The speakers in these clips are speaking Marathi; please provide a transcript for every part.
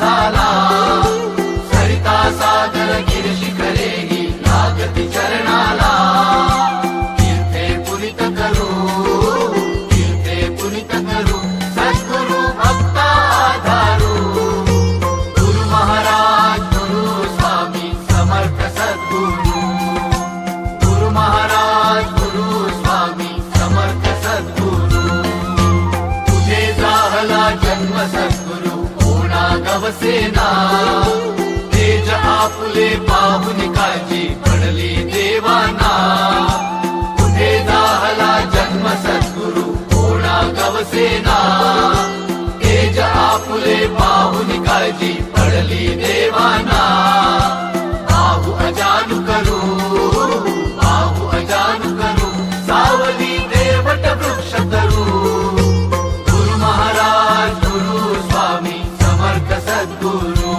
झाला सेना. तेज आपले पाहून काळजी पडली देवाना. कुठे दाहला जन्म सद्गुरु होणा गवसेना तेज आपले पाहून काळजी पडली देवाना. सद्गुरु।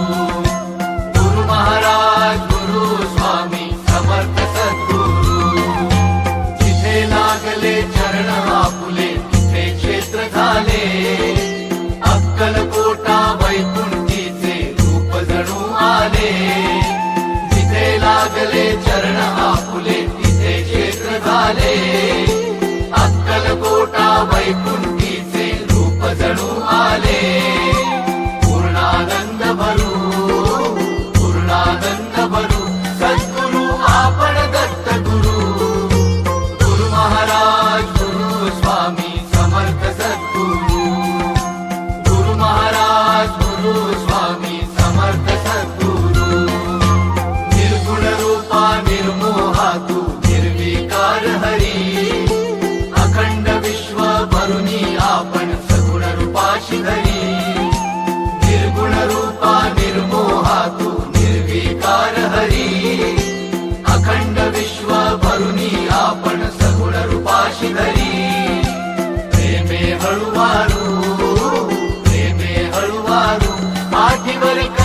गुरु महाराज गुरु स्वामी समर्थ सद्गुरु। तिथे लागले चरण आपुले तिथे क्षेत्र झाले. अक्कलकोटा वैकुंठीचे रूप जणू आले. तिथे लागले चरण आपुले तिथे क्षेत्र झाले. अक्कलकोटा वैकुंठ del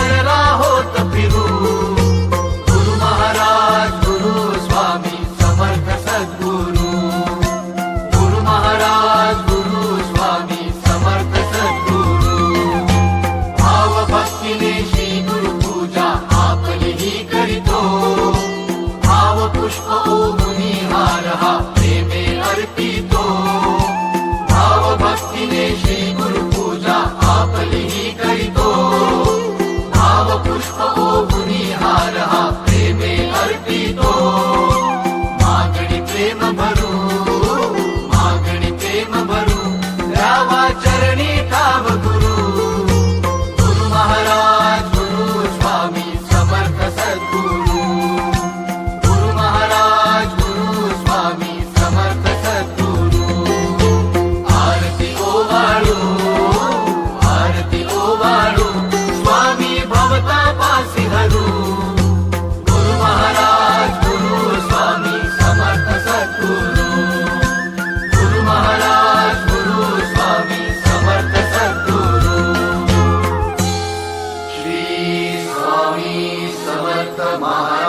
Namah